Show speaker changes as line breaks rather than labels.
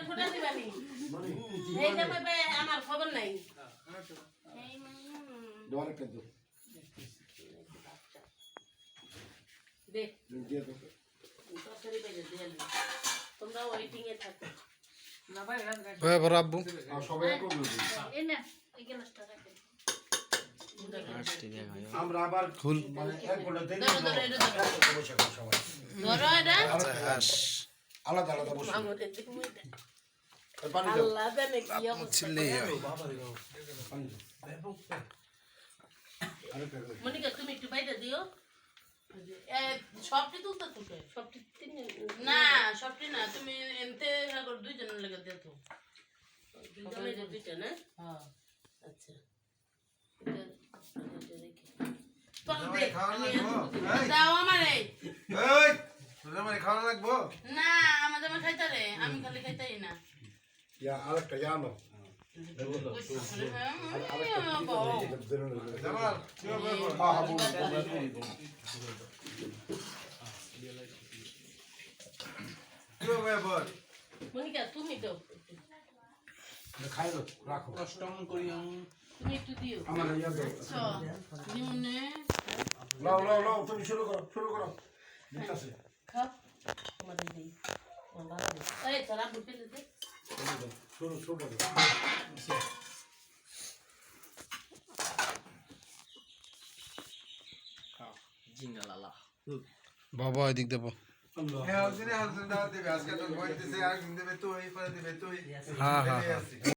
জামাইয়ের দিবানি এই জামাই ভাই আমার খবর নাই
একটা দিও
দে
দিয়ে দাও
তরকারি বাইরে দিয়ে তোমরা ওয়েটিং এ থাকো
ভাই বড় আব্বু
আর সবাই একটু
এই না এই গ্লাসটা রাখেন
আমরা আবার
খুল
মানে এক ঘণ্টা দেরি
ধরো, ধরো, এটা।
আলাদা আলাদা বসে। পানি দাও।
মনিকা তুমি একটু বাইরে সবটি তুলতে তোকে সবটি না সবটি না তুমি আগর দুইজনের লেগে দিও। তো দুইটা না? আচ্ছা। আমি এনে- দাও আমারে।
এই। খাওয়া লাগবো?
না আমাদের খাইতে রে আমি খালি খাইতাই না।
ইয়া আরেকটা ইয়া নাও
তুমি
খাই রাখো
তুমি একটু দিও।
আমার ইয়া দাও
আচ্ছা
লাও লাও লাও তুমি শুরু করো শুরু করো। দিতাছে।
খাও আমাদের দিই এই তোরা বুঝতে দে
শুরু শুরু করো
বাবা এদিক দেবো
হ্যাঁ দিবে। তুই পরে দিবে তুই।
হ্যাঁ হ্যাঁ
এই
হ্যাঁ।